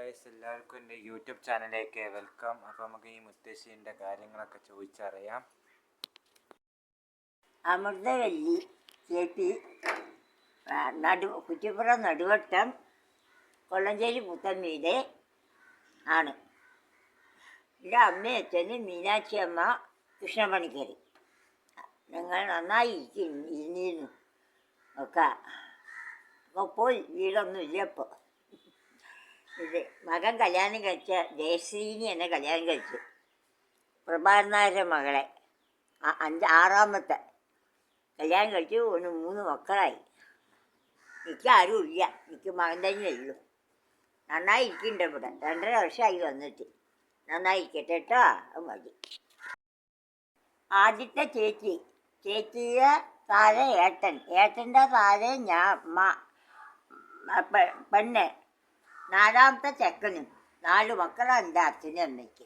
Guys എല്ലാവർക്കും എന്റെ YouTube ചാനലിലേക്ക് വെൽക്കം അപ്പോൾ നമുക്ക് ഈ മുത്തശ്ശീന്റെ കാര്യങ്ങളൊക്കെ ചോദിച്ചറിയാം. അമൃതവല്ലി ചേപ്പി നടു കുറ്റിപ്പുറം നടുവട്ടം കൊള്ളഞ്ചേരി പുത്തമ്മീടെ ആണ്. എന്റെ അമ്മയച്ഛന് മീനാക്ഷി അമ്മ കൃഷ്ണപണിക്കരി ഞങ്ങൾ നന്നായി ഇരിക്കും ഇരുന്നിരുന്നു. ഒക്കെ അപ്പോൾ പോയി വീടൊന്നും ഇല്ല ഇപ്പോൾ ഇത് മകൻ കല്യാണം കഴിച്ച ജയശ്രീനി എന്നെ കല്യാണം കഴിച്ചു. പ്രഭാകരനാരുടെ മകളെ. അഞ്ച് ആറാമത്തെ. കല്യാണം കഴിച്ചു ഒന്ന് മൂന്ന് മക്കളായി. എനിക്ക് ആരും ഇല്ല. എനിക്ക് മകൻ തന്നെ ഉള്ളൂ. നന്നായി ഇരിക്കുന്നുണ്ട് ഇവിടെ. രണ്ടര വർഷമായി വന്നിട്ട്. നന്നായി ഇരിക്കട്ടെ കേട്ടോ അത് മതി. ആദ്യത്തെ ചേച്ചി. ചേച്ചിയെ താഴെ ഏട്ടൻ. ഏട്ടന്റെ താഴെ ഞാൻ പെണ്ണ്. നാലാമത്തെ ചെക്കനും നാല് മക്കളാണ് എന്റെ അച്ഛനും അമ്മയ്ക്ക്.